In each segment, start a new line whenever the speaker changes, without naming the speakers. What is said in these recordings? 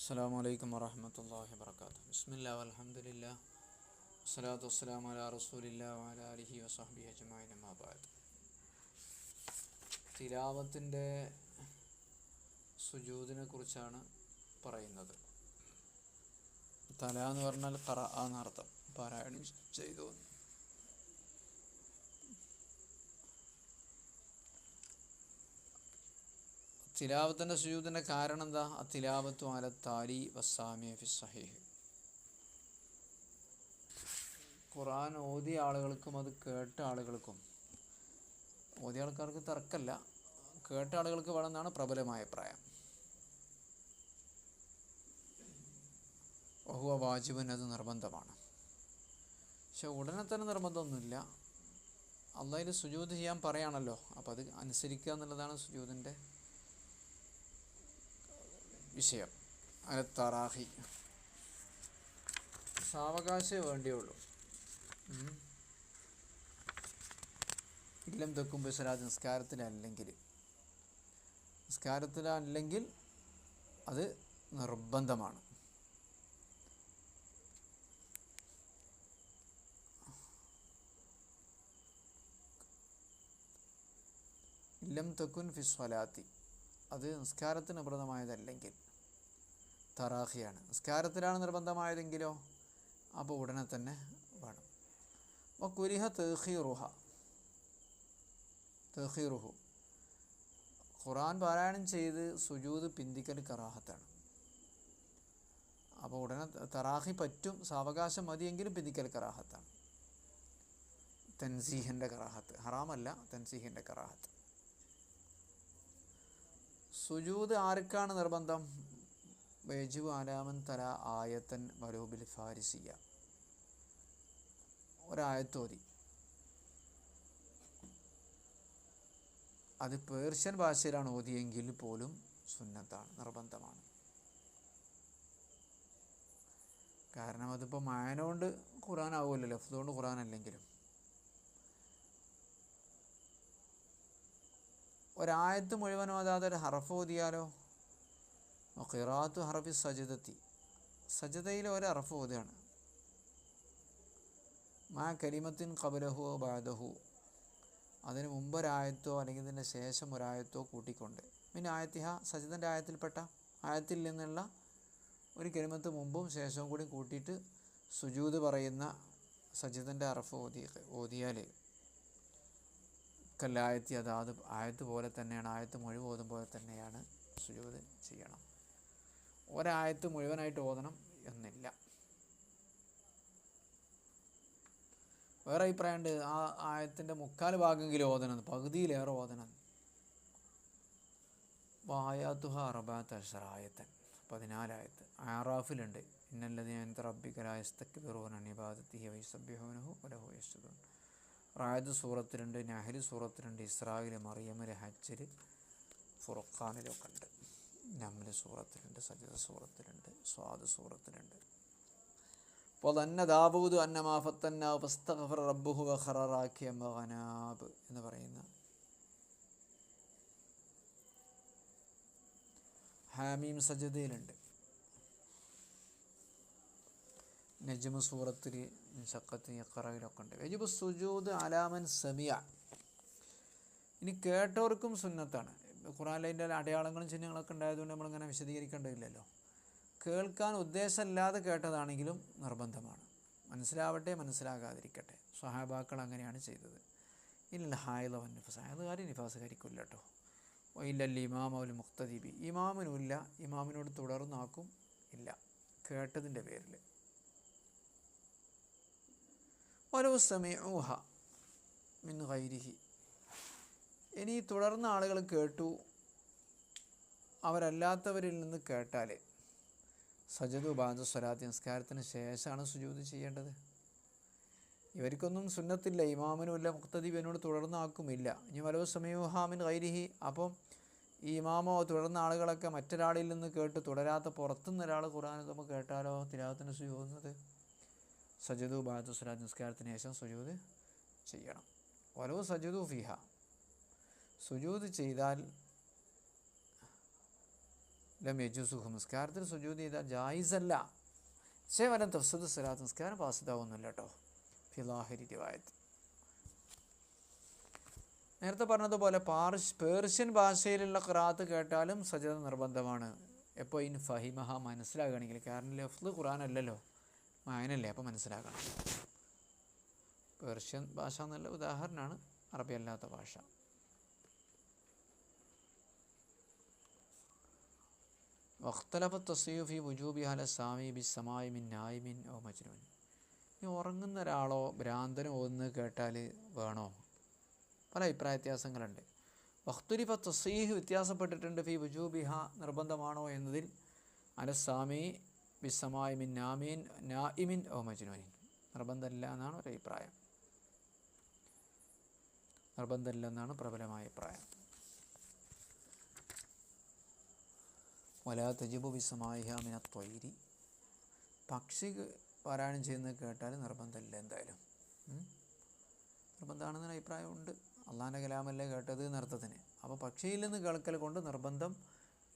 അസ്സാം വലൈക്കും വറഹമത്തല്ലാഹി വർക്കാത്തു ബിസ്മില്ല അലഹമില്ല വസ്സലാത്തു വസ്സലാം അല റസൂലില്ല വഅലാ അലിഹി വസഹബി അജ്മഈൻ അമ്മാ ബഅദ്. തിലാവത്തിന്റെ സുജൂദിനെ കുറിച്ചാണ് പറയുന്നത്. തല എന്ന് പറഞ്ഞാൽ കറ എന്നർത്ഥം പാരായണം ചെയ്തു തിലാവത്തിന്റെ സുജൂദിന്റെ കാരണം എന്താ? ആ തിലാവത്തു അല താലി വസാമിയ ഫി സഹീഹ്. ഖുറാൻ ഓതിയ ആളുകൾക്കും അത് കേട്ട ആളുകൾക്കും ഓതിയ ആൾക്കാർക്ക് തർക്കമല്ല കേട്ട ആളുകൾക്ക് വേണമെന്നാണ് പ്രബലമായ അഭിപ്രായം ബഹുവ വാജിബൻ അത് നിർബന്ധമാണ്. പക്ഷെ ഉടനെ തന്നെ നിർബന്ധമൊന്നുമില്ല. അള്ളാഹിൽ സുജൂത് ചെയ്യാൻ പറയാണല്ലോ. അപ്പോൾ അത് അനുസരിക്കുക എന്നുള്ളതാണ് സുജൂതിന്റെ വിഷയം. അല്ല തറാഹി സാവകാശമേ വേണ്ടിയുള്ളൂ. ഇല്ലം തെക്കുമ്പോൾ സ്വരാജ് നിസ്കാരത്തിലല്ലെങ്കിൽ. നിസ്കാരത്തിലല്ലെങ്കിൽ അത് നിർബന്ധമാണ്. ഇല്ലം തെക്കുൻ ഫിസ്വലാത്തി. അത് നിസ്കാരത്തിന് നിർബന്ധമായതല്ലെങ്കിൽ തറാഹിയാണ് നിസ്കാരത്തിലാണ് നിർബന്ധമായതെങ്കിലോ അപ്പോൾ ഉടനെ തന്നെ വേണം. അപ്പോൾ കുരിഹ തേഹീറുഹ. തേഹീറുഹു. ഖുറാൻ പാരായണം ചെയ്ത് സുജൂത് പിന്തിക്കൽ കറാഹത്താണ്. അപ്പോൾ ഉടനെ തറാഹി പറ്റും സാവകാശം മതിയെങ്കിലും പിന്തിക്കൽ കറാഹത്താണ്. തൻസീഹിന്റെ കറാഹത്ത്. ഹറാമല്ല തൻസീഹിന്റെ കറാഹത്ത്. സുജൂത് ആർക്കാണ് നിർബന്ധം? വൈജു ആലാമൻ തല ആയത്തൻ വലൂബിൽ ഫാരിസിയ. ഒരായത്തോതി. അത് പേർഷ്യൻ ഭാഷയിലാണ് ഓതിയെങ്കിൽ പോലും സുന്നത്താണ് നിർബന്ധമാണ്. കാരണം അതിപ്പോൾ മായനോണ്ട് ഖുറാൻ ആവുമല്ലോ ലഫ്തുകൊണ്ട് ഖുറാൻ അല്ലെങ്കിലും. ഒരായത്ത് മുഴുവനും അതാതൊരു ഹറഫ് ഓതിയാലോ? ഖിറാത്തു ഹറഫി സജിതത്തി സജതയിൽ ഒരു അറഫ് ഓതുകയാണ് മാ കലിമത്തിൻ കബലഹു ബാദഹു അതിന് മുമ്പ് ഒരായത്തോ അല്ലെങ്കിൽ ഇതിന്റെ ശേഷം ഒരായത്തോ കൂട്ടിക്കൊണ്ട്. പിന്നെ ആയത്തിഹ സജിതന്റെ ആയത്തിൽപ്പെട്ട ആയത്തിൽ നിന്നുള്ള ഒരു കലിമത്ത് മുമ്പും ശേഷവും കൂടി കൂട്ടിയിട്ട് സുജൂത് പറയുന്ന സജിതന്റെ അറഫ് ഓതി ഓതിയാൽ കല്ലായത്തി അതാത് ആയത്ത് പോലെ തന്നെയാണ് ആയത്ത് മുഴുവൻ ഓതും പോലെ തന്നെയാണ് സുജൂത് ചെയ്യണം. ഒരായത്ത് മുഴുവനായിട്ട് ഓതണം എന്നില്ല. വേറെ അഭിപ്രായമുണ്ട് ആ ആയത്തിന്റെ മുക്കാൽ ഭാഗമെങ്കിലും ഓതണം പകുതിയിലേറെ ഓതണം. വായാത്തുഹ അറബാത്ത് അഷർ ആയത്തൻ പതിനാലായത്ത്. ആറാഫിലുണ്ട്. ഇന്നല്ലതീൻ റബ്ബിക്കലായസ്തക്ക് ബിറൂൻ അനിബാദത്തി വൈസബ്യഹോനഹു വലഹു യസ്തുദൂൻ റായത്ത് സൂറത്തിലുണ്ട് നഹരി സൂറത്തിലുണ്ട് ഇസ്രായേൽ മറിയമ്മൽ ഹജ്ജിൽ ഫുറഖാനിലൊക്കെ ഉണ്ട് നമ്ൽ സൂറത്തിലുണ്ട് സജിത സൂറത്തിലുണ്ട് സ്വാദ് സൂറത്തിലുണ്ട്. അപ്പോൾ തന്നെ ദാബൂദ് അന്നമാഫത്തന്നാബ് റബ്ബുഹു വഖറാക്കിയ മഹനാബ് എന്ന് പറയുന്ന ഹാമീം സജദയിലുണ്ട് നജ്മ സൂറത്തിൽ ശക്കത്ത് യക്കറയിലൊക്കെ ഉണ്ട്. വജിബ് സുജൂദ് അലാമൻ സമിയ ഇനി കേട്ടവർക്കും സുന്നത്താണ്. ഖുറാനിലെ അടയാളങ്ങളും ചിഹ്നങ്ങളൊക്കെ ഉണ്ടായതുകൊണ്ട് നമ്മളിങ്ങനെ വിശദീകരിക്കേണ്ടതില്ലല്ലോ. കേൾക്കാൻ ഉദ്ദേശമില്ലാതെ കേട്ടതാണെങ്കിലും നിർബന്ധമാണ്. മനസ്സിലാവട്ടെ മനസ്സിലാകാതിരിക്കട്ടെ. സഹാബാക്കൾ അങ്ങനെയാണ് ചെയ്തത്. ഇല്ല ഹായില വൻ നിഫാസ്. കരിക്കില്ല കേട്ടോ കേട്ടോ ഇല്ലല്ല ഇമാം അവൽ മുക്തദീബി ഇമാമിനുമില്ല. ഇമാമിനോട് തുടർന്നാക്കും ഇല്ല. കേട്ടതിന്റെ പേരിൽ. ഓരോ ഊഹ മിൻ ഗൈരിഹി. ഇനി തുടർന്ന ആളുകൾ കേട്ടു. അവരല്ലാത്തവരിൽ നിന്ന് കേട്ടാൽ സജദു ബാദു സ്വലാത്തി നിസ്കാരത്തിന് ശേഷമാണ് സുജൂത് ചെയ്യേണ്ടത്. ഇവർക്കൊന്നും സുന്നത്തില്ല ഇമാമിനുമില്ല തുടർന്ന് തുടർന്നാക്കുമില്ല ഇനി വലവ് സമയൂഹാമിൻ കൈരിഹി അപ്പം ഈ ഇമാമോ തുടർന്ന ആളുകളൊക്കെ മറ്റൊരാളിൽ നിന്ന് കേട്ട് തുടരാത്ത പുറത്തുനിന്ന് ഒരാൾ ഖുർആൻ നമ്മൾ കേട്ടാലോ തിരാത്തിന് സുജൂതുന്നത് സജദു ബാദു സ്വലാത്ത് നിസ്കാരത്തിന് ശേഷം സുജൂത് ചെയ്യണം. വലവ് സജദു ഫിഹ. സുജൂത് ചെയ്താൽ ലം യജുസുഹു നിസ്കാരത്തിൽ സുജൂത് ചെയ്താൽ ജായിസല്ല. ശേവലം തഫ്സദ് സ്വലാത്ത് നിസ്കാരം പാസിതാവുന്നില്ല കേട്ടോ ഫിലാഹിരി ദിവായത് നേരത്തെ പറഞ്ഞതുപോലെ പാർഷ് പേർഷ്യൻ ഭാഷയിലുള്ള ഖുറാത്ത് കേട്ടാലും സജത നിർബന്ധമാണ്. എപ്പോൾ ഇൻ ഫഹിമഹ മനസ്സിലാകുകയാണെങ്കിൽ കാരണം ലഫ്ത് ഖുറാൻ അല്ലല്ലോ. മായനല്ലേ അപ്പോൾ മനസ്സിലാക്കണം. പേർഷ്യൻ ഭാഷ എന്നുള്ള ഉദാഹരണമാണ്. അറബി അല്ലാത്ത ഭാഷ. വഖ്തലഫ തസീഫി വുജൂബി ഹല സാമി ബി സമായി മിൻ നായിമിൻ ഓ മജ്നൂൻ ഇനി ഉറങ്ങുന്ന ഒരാളോ ഭ്രാന്തനോ ഒന്ന് കേട്ടാൽ വേണോ? പല അഭിപ്രായ വ്യത്യാസങ്ങളുണ്ട്. വഖ്തുലിഫ തസീഹ് വ്യത്യാസപ്പെട്ടിട്ടുണ്ട് ഫി വുജൂബിഹ നിർബന്ധമാണോ എന്നതിൽ അലസാമി ബിസമായി മിൻ നാമീൻ നായിമിൻ ഓ മജ്നൂനിൻ. നിർബന്ധമില്ല എന്നാണ് ഒരു അഭിപ്രായം നിർബന്ധമില്ല എന്നാണ് പ്രബലമായ അഭിപ്രായം. വലാ തജിബു ബിസമായിഹ മിന ത്വൈരി പക്ഷി പാരായണം ചെയ്യുന്നത് കേട്ടാൽ നിർബന്ധമില്ല എന്തായാലും. നിർബന്ധമാണെന്നൊരു അഭിപ്രായമുണ്ട്. അള്ളാഹാന്റെ കലാമല്ലേ കേട്ടത് എന്നർത്ഥത്തിന്. അപ്പോൾ പക്ഷിയിൽ നിന്ന് കേൾക്കൽ കൊണ്ട് നിർബന്ധം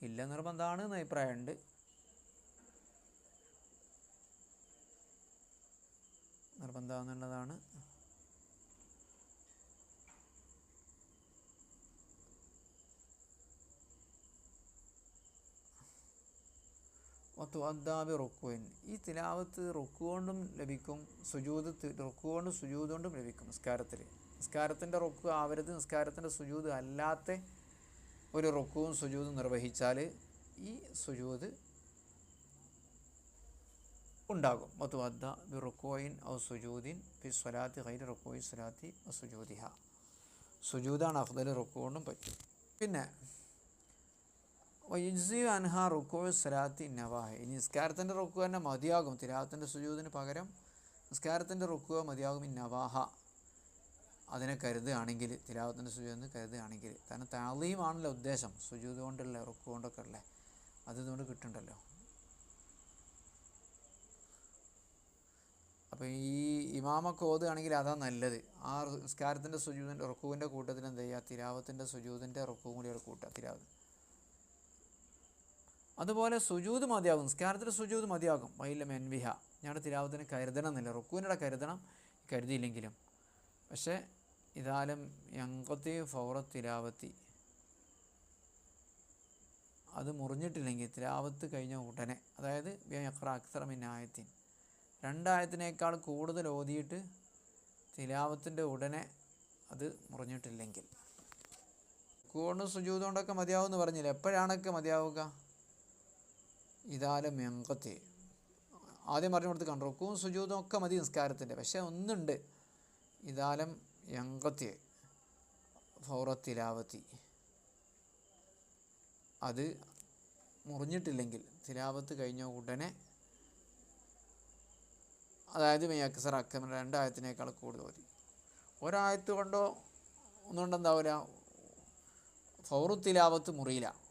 ഇല്ല നിർബന്ധമാണ് എന്ന അഭിപ്രായമുണ്ട് നിർബന്ധമെന്നുള്ളതാണ് വത്തുഅദ്ദാബി റുക്കുവിൻ. ഈ തിലാവത്ത് റുക്കു കൊണ്ടും ലഭിക്കും സുജൂത് റുക്കു കൊണ്ടും സുജൂത് കൊണ്ടും ലഭിക്കും നിസ്കാരത്തിൽ നിസ്കാരത്തിന്റെ റുക്കു ആവരുത് നിസ്കാരത്തിന്റെ സുജൂത് അല്ലാത്ത ഒരു റുക്കുവും സുജൂതും നിർവഹിച്ചാൽ ഈ സുജൂത് ഉണ്ടാകും. വത്തുഅദ്ദ ബി റുക്കോയിൻ ഔ സുജൂദിൻ ഫി സ്വലാത്തി ഹൈൽ റുക്കോയിൻ സ്വലാത്തി സുജൂദിഹ. സുജൂദാണ് അഫ്ദൽ റുക്കു കൊണ്ടും പറ്റും. പിന്നെ വൈജി അൻഹ റുക്കോ സലാത്തി നവാഹ. ഇനി നിസ്കാരത്തിന്റെ റുക്കു തന്നെ മതിയാകും. തിരാത്തിന്റെ സുജൂദിന് പകരം നിസ്കാരത്തിന്റെ റുക്കുക മതിയാകും. ഈ നവാഹ. അതിനെ കരുതുകയാണെങ്കിൽ തിരാവത്തിന്റെ സുജൂദ് കരുതുകയാണെങ്കിൽ കാരണം താളീമാണല്ലോ ഉദ്ദേശം. സുജൂത് കൊണ്ടല്ലേ റുക്കു കൊണ്ടൊക്കെ അല്ലേ അത് ഇതുകൊണ്ട് കിട്ടുന്നുണ്ടല്ലോ. അപ്പോൾ ഈ ഇമാമൊക്കെ ഓതുകയാണെങ്കിൽ അതാ നല്ലത്. ആ നിസ്കാരത്തിന്റെ സുജൂദിന്റെ റുക്കുവിന്റെ കൂട്ടത്തിൽ എന്ത് ചെയ്യുക തിരാവത്തിന്റെ സുജൂദിന്റെ റുക്കുവും കൂടി കൂട്ടുക. തിരാവത്ത് അതുപോലെ സുജൂത് മതിയാകും നിസ്കാരത്തിൽ സുജൂത് മതിയാകും. വൈല മെൻവിഹ ഞങ്ങളുടെ തിരാവത്തിന് കരുതണം എന്നില്ല റുക്കുവിന്റെ കരുതണം. കരുതിയില്ലെങ്കിലും. പക്ഷേ ഇതാലും യങ്കത്തി ഫൗറ തിരാവത്തി അത് മുറിഞ്ഞിട്ടില്ലെങ്കിൽ തിരാവത്ത് കഴിഞ്ഞ ഉടനെ അതായത് യക്ര അക്സറമിനായത്തിൻ രണ്ടായത്തിനേക്കാൾ കൂടുതൽ ഓതിയിട്ട് തിലാവത്തിന്റെ ഉടനെ അത് മുറിഞ്ഞിട്ടില്ലെങ്കിൽ. കൂടുതൽ സുജൂതുകൊണ്ടൊക്കെ മതിയാവും എന്ന് പറഞ്ഞില്ല? എപ്പോഴാണൊക്കെ മതിയാവുക? ഇതാലും മെങ്കത്തി. ആദ്യം പറഞ്ഞു കൊടുത്ത് കണ്ടു? റുക്കും സുജൂതും ഒക്കെ മതി നിസ്കാരത്തിന്റെ. പക്ഷേ ഒന്നുണ്ട്. ഇതാലം എങ്കത്തി. ഫൗറത്തിലാവത്തി. അത് മുറിഞ്ഞിട്ടില്ലെങ്കിൽ തിലാവത്ത് കഴിഞ്ഞ ഉടനെ അതായത് മെയ്യക്സർ അക്കമ രണ്ടായത്തിനേക്കാൾ കൂടുതൽ മതി. ഒരായത്ത് കൊണ്ടോ ഒന്നുകൊണ്ടെന്താവില്ല ഫൗറു തിലാവത്ത് മുറിയില്ല.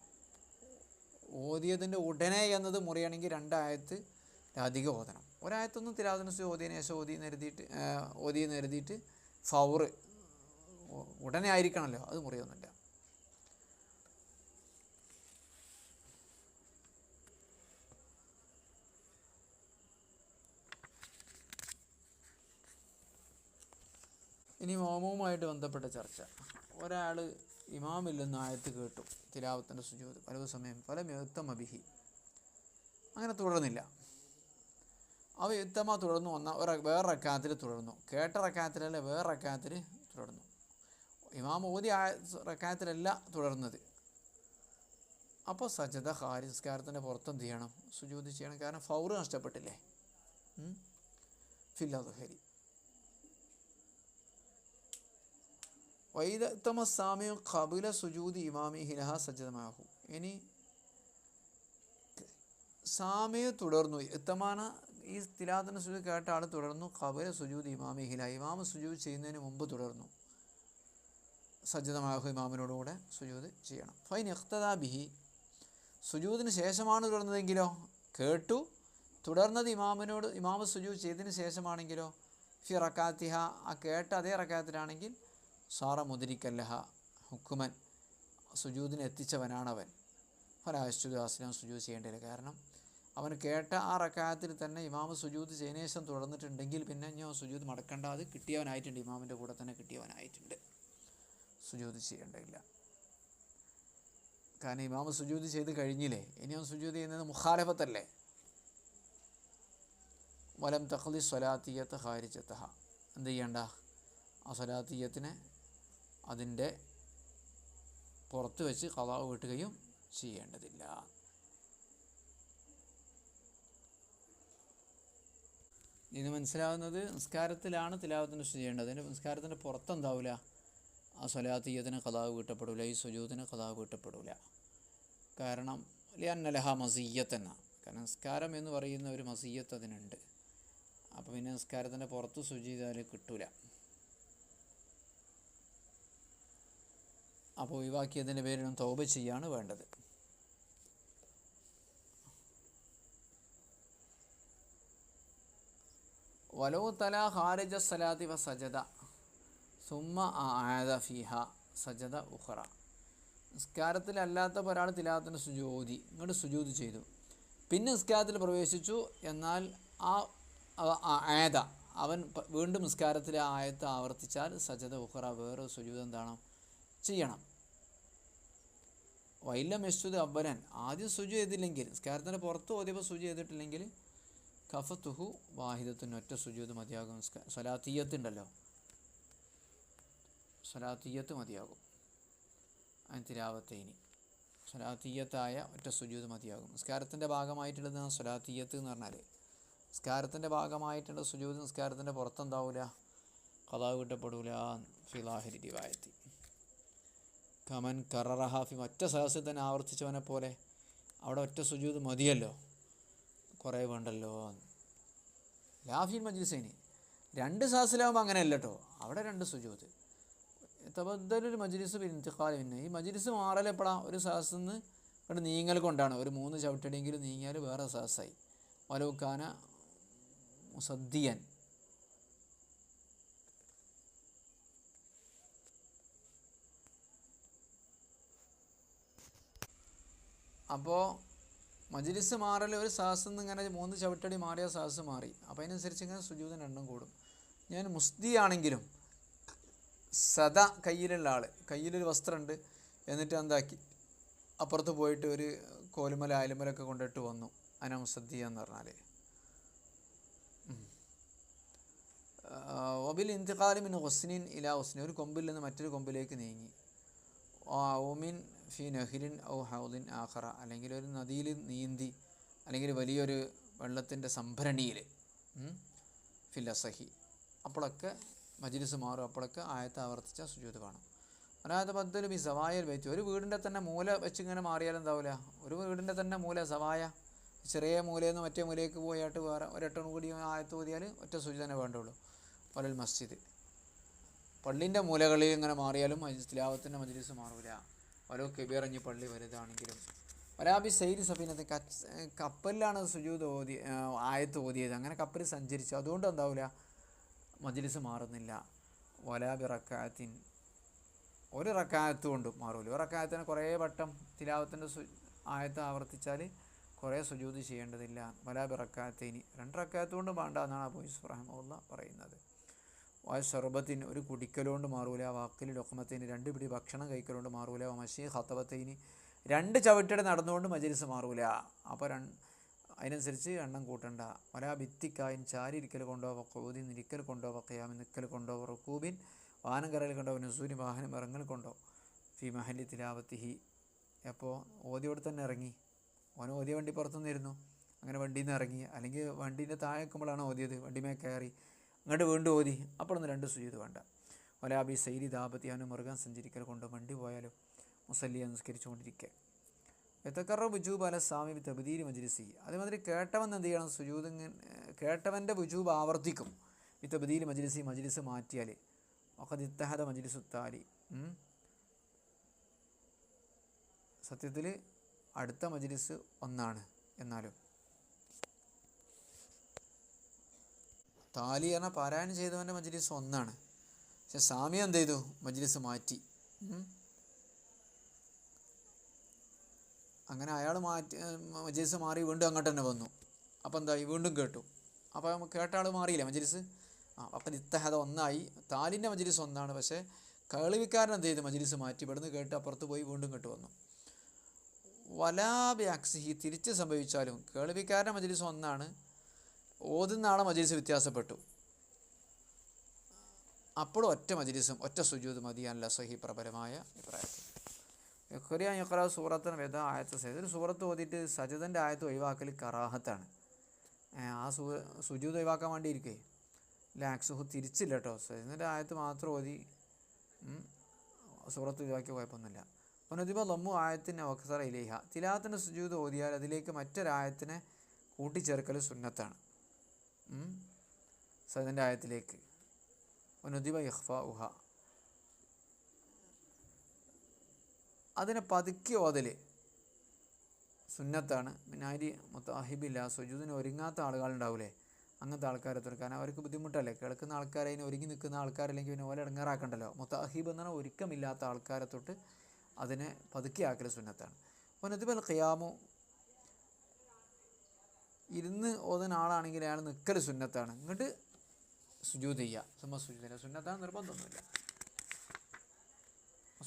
ഓതിയതിന്റെ ഉടനെ എന്നത് മുറിയണമെങ്കിൽ രണ്ടായത്ത് അധികം ഓതണം. ഒരായത്തൊന്നും തിരാതിന് ഓതിയതിനു ശേഷം ഓതി എഴുതിയിട്ട് ഓതിയെന്ന് എഴുതിയിട്ട് ഫൗറ് ഉടനെ ആയിരിക്കണമല്ലോ അത് മുറിയൊന്നുമില്ല. ഇനി മോമവുമായിട്ട് ബന്ധപ്പെട്ട ചർച്ച. ഒരാൾ ഇമാമില്ലെന്ന് ആയത്ത് കേട്ടു. തിലാവത്തിന്റെ സുജൂത്. പല സമയം പല യുത്തമ അഭിഹി അങ്ങനെ തുടർന്നില്ല. അവ യുദ്ധമാ തുടർന്നു വന്ന ഒരു വേറെ റക്കാത്തിൽ തുടർന്നു. കേട്ട റക്കാത്തിലല്ല വേറെ റക്കാത്തിൽ തുടർന്നു. ഇമാം ഓതി ആ റക്കാത്തിലല്ല തുടർന്നത്. അപ്പോൾ സജദ ഹാരിസ്കാരത്തിന്റെ പുറത്ത് പുറത്തെന്ത് ചെയ്യണം? സുജൂത് ചെയ്യണം. കാരണം ഫൗറ് നഷ്ടപ്പെട്ടില്ലേ? ഫില്ലാഹരി വൈദത്തമ സാമ്യം കപില സുജൂതി ഇമാമി ഹിലഹ സജ്ജതമാഹു. ഇനി സാമയ തുടർന്നു. എത്തമാന ഈ തിലാത്തിന് സുജൂദ് കേട്ട ആൾ തുടർന്നു. കബല സുജൂദ് ഇമാമി ഹില ഇമാമ സുജൂദ് ചെയ്യുന്നതിന് മുമ്പ് തുടർന്നു. സജ്ജതമാഹു ഇമാമിനോടുകൂടെ സുജൂദ് ചെയ്യണം. ഫൈൻ എഖ്തദാ ബിഹി. സുജൂദിന് ശേഷമാണ് തുടർന്നതെങ്കിലോ? കേട്ടു. തുടർന്നത് ഇമാമിനോട് ഇമാമ സുജൂദ് ചെയ്തതിന് ശേഷമാണെങ്കിലോ? ഫി റക്കാത്തിഹ. ആ കേട്ട അതേ റക്കാത്തിലാണെങ്കിൽ സാറ മുതിരിക്കല്ലഹ ഹുക്കുമൻ സുജൂദിന് എത്തിച്ചവനാണവൻ. ഫലാശ്വതു അസ്ലാം സുജൂത് ചെയ്യേണ്ടില്ല കാരണം അവൻ കേട്ട ആ റക്കായത്തിൽ തന്നെ ഇമാമ് സുജൂദ് ചെയ്യുന്ന ശേഷം തുടർന്നിട്ടുണ്ടെങ്കിൽ പിന്നെ ഞാൻ സുജൂദ് മടക്കേണ്ട. അത് കിട്ടിയവനായിട്ടുണ്ട്. ഇമാമിന്റെ കൂടെ തന്നെ കിട്ടിയവനായിട്ടുണ്ട്. സുജൂദ് ചെയ്യേണ്ടതില്ല. കാരണം ഇമാമ് സുജൂദ് ചെയ്ത് കഴിഞ്ഞില്ലേ? ഇനി അവൻ സുജൂദ് ചെയ്യുന്നത് മുഖാലഫത്തല്ലേ? വലം തഖ്ലി സ്വലാത്തിയത്ത് ഹാരിച്ചത്തഹ എന്ത് ചെയ്യണ്ട? ആ സ്വലാത്തിയത്തിനെ അതിന്റെ പുറത്ത് വെച്ച് കലാവ് വീട്ടുകയും ചെയ്യേണ്ടതില്ല. ഇത് മനസ്സിലാവുന്നത് നിസ്കാരത്തിലാണ് തിലാവത്തിന് ചെയ്യേണ്ടത്. അതിന്റെ നിസ്കാരത്തിന്റെ പുറത്തെന്താവില്ല ആ സ്വലാത്തീയത്തിന് കഥാവ് വീട്ടപ്പെടില്ല ഈ സുജൂതിന് കഥാവ് വീട്ടപ്പെടില്ല കാരണം ലിയന്നലഹ മസീയത്തെന്ന കാരണം നിസ്കാരം എന്ന് പറയുന്ന ഒരു മസീയത്ത് അതിനുണ്ട്. അപ്പോൾ പിന്നെ നിസ്കാരത്തിന്റെ പുറത്ത് ചെയ്താൽ കിട്ടൂല. അപ്പോൾ ഒഴിവാക്കിയതിന്റെ പേരിലും തൗബ ചെയ്യാണ് വേണ്ടത്. വലോ തല ഹാരിജ സലാതി വ സജദ. സുമ്മ ആയത ഫിഹ. സജദ ഉഹറ നിസ്കാരത്തിലല്ലാത്ത ഒരാൾ തിലാത്തിന് സുജോതി. ഇങ്ങോട്ട് സുജൂത് ചെയ്തു. പിന്നെ നിസ്കാരത്തിൽ പ്രവേശിച്ചു. എന്നാൽ ആ ആയത അവൻ വീണ്ടും നിസ്കാരത്തിലെ ആയത്ത് ആവർത്തിച്ചാൽ സജദ ഉഹറ വേറെ സുജൂത് എന്താണ്? ചെയ്യണം. വൈലം യസ്തുദ് അബ്ബലൻ ആദ്യം സുജു ചെയ്തില്ലെങ്കിൽ നിസ്കാരത്തിന്റെ പുറത്ത് ഓതിയപ്പോൾ സുജു ചെയ്തിട്ടില്ലെങ്കിൽ കഫത്തുഹു വാഹിദത്തിന് ഒറ്റ സുജൂത് മതിയാകും. സ്വലാത്തീയത്ത് ഉണ്ടല്ലോ സ്വലാത്തീയത്ത് മതിയാകും. അതിന് തിരാവത്തേനി. സ്വലാത്തീയത്തായ ഒറ്റ സുജൂത് മതിയാകും. നിസ്കാരത്തിന്റെ ഭാഗമായിട്ടുള്ളത് സ്വലാത്തീയത്ത് എന്ന് പറഞ്ഞാൽ നിസ്കാരത്തിന്റെ ഭാഗമായിട്ടുള്ള സുജൂത് നിസ്കാരത്തിന്റെ പുറത്തെന്താവില്ല കഥാവ് കിട്ടപ്പെടൂല ഫിലാഹിരി റിവായത്തി കമൻ കററഹാഫി ഒറ്റ സഹസിൽ തന്നെ ആവർത്തിച്ചവനെ പോലെ അവിടെ ഒറ്റ സുജൂത് മതിയല്ലോ. കുറേ വേണ്ടല്ലോ. ലാഫിൻ മജ്ലിസൈനി. രണ്ട് സഹസിലാവുമ്പോൾ അങ്ങനെയല്ല കേട്ടോ അവിടെ രണ്ട് സുജൂത്. തബദ്ദലൊരു മജ്ലിസ് പിന്തിക്കാൽ പിന്നെ. ഈ മജ്ലിസ് മാറലെപ്പോഴാ ഒരു സഹസിൽ നിന്ന് ഇവിടെ നീങ്ങൽ കൊണ്ടാണ്. ഒരു മൂന്ന് ചവിട്ടടിയെങ്കിലും നീങ്ങിയാൽ വേറെ സഹസായി വലവുക്കാന മുസദ്ദിയൻ. അപ്പോൾ മജ്ലിസ് മാറൽ ഒരു സാഹസം നിന്ന് ഇങ്ങനെ മൂന്ന് ചവിട്ടടി മാറിയ സാഹസ് മാറി. അപ്പോൾ അതിനനുസരിച്ച് ഇങ്ങനെ സുജൂതിന് എണ്ണം കൂടും. ഞാൻ മുസ്തി ആണെങ്കിലും സദ കയ്യിലുള്ള ആൾ കയ്യിലൊരു വസ്ത്രമുണ്ട് എന്നിട്ട് എന്താക്കി? അപ്പുറത്ത് പോയിട്ട് ഒരു കോലുമല അയലുമലൊക്കെ കൊണ്ടിട്ട് വന്നു. അന മുസദ്ദി എന്ന് പറഞ്ഞാൽ ഒബിൽ ഇന്തിക്കാലിമിൻ ഹുസ്നിൻ ഇല ഹുസ്നിൻ ഒരു കൊമ്പിൽ നിന്ന് മറ്റൊരു കൊമ്പിലേക്ക് നീങ്ങി. ഓമിൻ ഫി നഹിലിൻ ഔ ഹൗദിൻ ആഖറ. അല്ലെങ്കിൽ ഒരു നദിയിൽ നീന്തി അല്ലെങ്കിൽ വലിയൊരു വെള്ളത്തിന്റെ സംഭരണിയിൽ ഫിൽ അസഹി. അപ്പോഴൊക്കെ മജിലിസ് മാറും. അപ്പോഴൊക്കെ ആയത്ത് ആവർത്തിച്ച സുജൂത് കാണും. അതായത് പദ്ധതി ബി സവായൽ വെച്ച്. ഒരു വീടിന്റെ തന്നെ മൂല വെച്ച് ഇങ്ങനെ മാറിയാൽ എന്താവില്ല ഒരു വീടിന്റെ തന്നെ മൂല സവായ. ചെറിയ മൂലയിൽ നിന്ന് മറ്റേ മൂലയ്ക്ക് പോയിട്ട് വേറെ ഒരെട്ടം കൂടി ആയത്ത് ഓതിയാൽ ഒറ്റ സുജി തന്നെ വേണ്ടുള്ളൂ. ഒരൽ മസ്ജിദ്. പള്ളിന്റെ മൂലകളിൽ ഇങ്ങനെ മാറിയാലും തിലാവത്തിന്റെ മജ്ലിസ് മാറൂല. ഓരോ കെബിറഞ്ഞ് പള്ളി വലുതാണെങ്കിലും. ഒരാബി സൈര് സഫീനത്ത് കപ്പലിലാണ് സുജൂത് ഓതി ആയത്ത് ഓതിയത്. അങ്ങനെ കപ്പൽ സഞ്ചരിച്ചു. അതുകൊണ്ട് എന്താവില്ല മജ്ലിസ് മാറുന്നില്ല. വലാബി റക്കാത്തിൻ ഒരു റക്കായത്ത് കൊണ്ട് മാറൂല. ഒരു റക്കായത്തിന് കുറേ വട്ടം തിലാവത്തിന്റെ സു ആയത്ത് ആവർത്തിച്ചാൽ കുറേ സുജൂത് ചെയ്യേണ്ടതില്ല. വലാബി റക്കായത്തേനി രണ്ട് റക്കായത്ത് കൊണ്ട് വേണ്ട എന്നാണ് അബൂ യൂസുഫ് റഹ്മുല്ല പറയുന്നത്. വാ ഷർബത്തിന് ഒരു കുടിക്കലുകൊണ്ട് മാറൂല വാക്കിൽ ലൊക്കമത്തിന് രണ്ട് പിടി ഭക്ഷണം കഴിക്കലുകൊണ്ട് മാറൂല മഷി ഹത്തവത്തേന് രണ്ട് ചവിട്ടടി നടന്നുകൊണ്ട് മജലിസ് മാറൂല. അപ്പോൾ രണ്ട് അതിനനുസരിച്ച് എണ്ണം കൂട്ടണ്ട. ഒരാ ഭിത്തിക്കായൻ ചാരി ഇരിക്കൽ കൊണ്ടോ വക്കൂതി നിരിക്കൽ കൊണ്ടോ വക്കയാമ നിൽക്കൽ കൊണ്ടോ റുക്കൂബിൻ വാഹനം കറയിൽ കൊണ്ടോ നസൂരി വാഹനം ഇറങ്ങൽ കൊണ്ടോ ഫി മഹലി തിലാവത്തിഹി. അപ്പോൾ ഓതിയോട് തന്നെ ഇറങ്ങി. ഓൻ ഓതിയ വണ്ടി പുറത്തുനിന്നിരുന്നു. അങ്ങനെ വണ്ടിയിൽ നിന്ന് ഇറങ്ങി. അല്ലെങ്കിൽ വണ്ടീന്റെ താഴെ വെക്കുമ്പോഴാണ് ഓതിയത്. വണ്ടിമേ കയറി. അങ്ങോട്ട് വീണ്ടും ഓതി. അപ്പോഴൊന്നും രണ്ട് സുജീത് വേണ്ട. ഒലാബി സൈരി ദാപത്തി അവന് മൃഗം സഞ്ചരിക്കൽ കൊണ്ട് വണ്ടി പോയാലും മുസല്ലി നിസ്കരിച്ചുകൊണ്ടിരിക്കുക എത്തക്കറ ബുജൂബ് അല സ്വാമി തബദീരി മജ്ലിസി. അതേമാതിരി കേട്ടവൻ എന്ത് ചെയ്യണം? സുജൂത് കേട്ടവന്റെ ബുജൂബ് ആവർത്തിക്കും. ഈ തബദീരി മജ്ലിസി മജ്ലിസ് മാറ്റിയാൽ. ഒക്കെ മജ്ലിസുത്താലി മജ്ലിസു താലി സത്യത്തിൽ അടുത്ത മജ്ലിസ് ഒന്നാണ് എന്നാലും. താലി പറഞ്ഞാൽ പാരായണം ചെയ്തവന്റെ മജ്ലിസ് ഒന്നാണ്. പക്ഷെ സാമി എന്ത് ചെയ്തു? മജ്ലിസ് മാറ്റി. അങ്ങനെ അയാൾ മാറ്റി മജ്ലിസ് മാറി വീണ്ടും അങ്ങോട്ട് തന്നെ വന്നു. അപ്പോൾ എന്തായി? വീണ്ടും കേട്ടു. അപ്പോൾ കേട്ട ആൾ മാറിയില്ല മജ്ലിസ്? ആ അപ്പം ഇത്തഹത ഒന്നായി. താലിന്റെ മജ്ലിസ് ഒന്നാണ്. പക്ഷേ കേൾവിക്കാരൻ എന്ത് ചെയ്തു? മജ്ലിസ് മാറ്റി. ഇവിടുന്ന് കേട്ട് അപ്പുറത്ത് പോയി വീണ്ടും കേട്ട് വന്നു. വലാബി അക്സിഹി. തിരിച്ച് സംഭവിച്ചാലും കേൾവിക്കാരന്റെ മജ്ലിസ് ഒന്നാണ്. ഓതുന്ന ആളെ മജലിസ് വ്യത്യാസപ്പെട്ടു. അപ്പോഴും ഒറ്റ മജലിസും ഒറ്റ സുജൂത് മതിയാനല്ല സഹി പ്രബലമായ അഭിപ്രായത്തിൽ യഖ്റിയ യഖ്റ സൂറത്തിന് വേദ ആയത്ത് സഹിത സൂറത്ത് ഓതിയിട്ട് സജിതന്റെ ആയത്ത് ഒഴിവാക്കൽ കറാഹത്താണ്. ആ സൂ സുജൂത് ഒഴിവാക്കാൻ വേണ്ടി ഇരിക്കേ. ലാക്സുഹു തിരിച്ചില്ല കേട്ടോ സജിതന്റെ ആയത്ത് മാത്രം ഓതി സൂറത്ത് ഒഴിവാക്കിയ കുഴപ്പമൊന്നുമില്ല. ഒനദിബ ലമ്മു ആയത്തിന്റെ വക്സറ ഇലേഹ. തിലാത്തിന്റെ സുജൂത് ഓതിയാൽ അതിലേക്ക് മറ്റൊരായത്തിനെ കൂട്ടിച്ചേർക്കൽ സുന്നത്താണ്. സജിതന്റെ ആയത്തിലേക്ക് ഒനുദിവ ഇഹ്ഫ ഉഹ അതിനെ പതുക്കി ഓതൽ സുന്നത്താണ്. അരി മുത്താഹിബില്ല സുജൂദിന് ഒരുങ്ങാത്ത ആളുകളുണ്ടാവില്ലേ അങ്ങനത്തെ ആൾക്കാരെ തീർക്കാൻ അവർക്ക് ബുദ്ധിമുട്ടല്ലേ? കേൾക്കുന്ന ആൾക്കാരെ അതിന് ഒരുങ്ങി നിൽക്കുന്ന ആൾക്കാരല്ലെങ്കിൽ പിന്നെ ഓല ഇടങ്ങാറാക്കണ്ടല്ലോ? മുത്താഹിബ് എന്ന് പറഞ്ഞാൽ ഒരുക്കമില്ലാത്ത ആൾക്കാരെ തൊട്ട് അതിനെ പതുക്കിയാക്കൽ സുന്നത്താണ്. ഒനദിബൽ ഖിയാമു ഇരുന്ന് ഓതുന്ന ആളാണെങ്കിൽ അയാൾ നിൽക്കൽ സുന്നത്താണ്. ഇങ്ങോട്ട് സുജൂത് ചെയ്യുക സുമ സുജൂതില്ല സുന്നത്താണ് നിർബന്ധമൊന്നുമില്ല.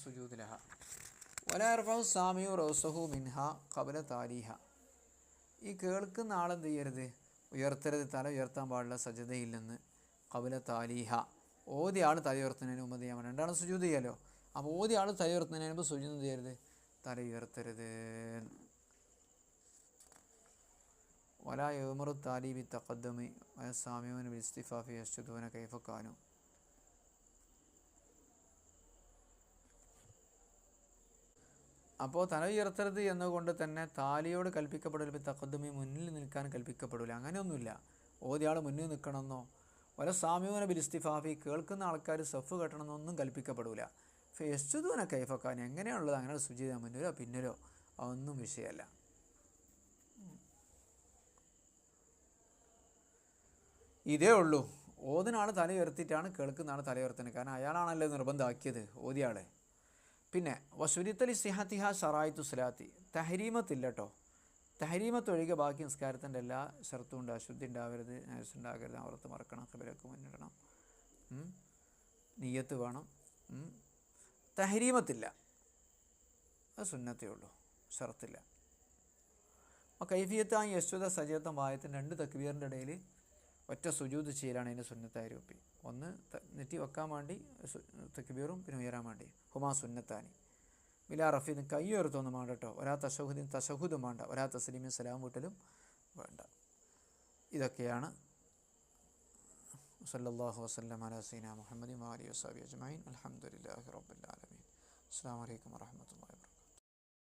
സുജൂദിലഹ വലാർഫു സാമിയു റൗസഹു മിൻഹ കബല താരീഹ ഈ കേൾക്കുന്ന ആളെന്ത് ചെയ്യരുത്? ഉയർത്തരുത്. തല ഉയർത്താൻ പാടില്ല. സജ്ജതയില്ലെന്ന് കബല താലീഹ. ഓതി ആൾ തല ഉയർത്തുന്നതിന് മുമ്പ് ചെയ്യാൻ പറ്റും രണ്ടാണ് സുജൂത് ചെയ്യാലോ അപ്പോൾ ഓതി ആൾ തല ഉയർത്തുന്നതിന് മുമ്പ് സുജൂത് ചെയ്യരുത്? തല ഉയർത്തരുത്. വലാ യോമറു താലീബി തഖദ്ദമി സാമിയോന് ബിസ്തിഫാഫി യശ്ചുദൂന കൈഫക്കാനു അപ്പോൾ തല ഉയർത്തരുത് എന്നുകൊണ്ട് തന്നെ താലിയോട് കൽപ്പിക്കപ്പെടില്ല തക്കദ്ദമി മുന്നിൽ നിൽക്കാൻ കൽപ്പിക്കപ്പെടില്ല അങ്ങനെയൊന്നുമില്ല. ഓതിയാൾ മുന്നിൽ നിൽക്കണമെന്നോ വല സാമ്യൂന ബിലിസ്തിഫാഫി കേൾക്കുന്ന ആൾക്കാർ സഫ് കെട്ടണമെന്നൊന്നും കൽപ്പിക്കപ്പെടില്ല ഫെസ്റ്റുദൂന കൈഫക്കാൻ എങ്ങനെയുള്ളത് അങ്ങനെ സുചിത മുന്നിലോ പിന്നിലോ? അതൊന്നും വിഷയമല്ല. ഇതേ ഉള്ളൂ. ഓതിനാൾ തല ഉയർത്തിയിട്ടാണ് കേൾക്കുന്ന ആൾ തല ഉയർത്തുന്നത്. കാരണം അയാളാണല്ലോ നിർബന്ധമാക്കിയത് ഓതിയാളെ. പിന്നെ വസുരിത്തലി സിഹത്തിഹ സറായിത്തു സലാത്തി. തഹരീമത്തില്ല കേട്ടോ തഹരീമത്ത് ഒഴികെ ബാക്കി നിസ്കാരത്തിന്റെ എല്ലാ ഷർത്തും ഉണ്ട്. അശുദ്ധി ഉണ്ടാവരുത് ഉണ്ടാകരുത് അവർത്ത് മറക്കണം കബരൊക്കെ മുന്നിടണം. നീയത്ത് വേണം. തഹരീമത്തില്ല. അത് സുന്നത്തേ ഉള്ളൂ. ഷർത്തില്ല. അപ്പോൾ കൈഫിയത്തായി യശ്വത സജീവത്തം വായത്തിന്റെ രണ്ട് തക്വീറിന്റെ ഇടയിൽ ഒറ്റ സുജൂത് ചെയ്യലാണ് അതിന്റെ സുന്നത്തായ രൂപി ഒന്ന് നെറ്റി വെക്കാൻ വേണ്ടി തക്ബീറും പിന്നെ ഉയരാൻ വേണ്ടി. ഹുമാ സുന്നത്താനി. ബിലാ റഫീദ് കൈ ഉയർത്തൊന്നും വേണ്ട കേട്ടോ. ഒരാ തഷഹുദിൻ തഷഹുദും വേണ്ട. ഒരാ തസ്ലീമിൻ സലാം വീട്ടലും വേണ്ട. ഇതൊക്കെയാണ് സല്ലാഹു വസ്ലം അലാ മുഹമ്മദി വാലി വസാബി അജ്മൈൻ അൽഹംദുലില്ലാഹി റബ്ബിൽ ആലമീൻ. അസ്സാം വലൈക്കും വറഹമത്തുള്ള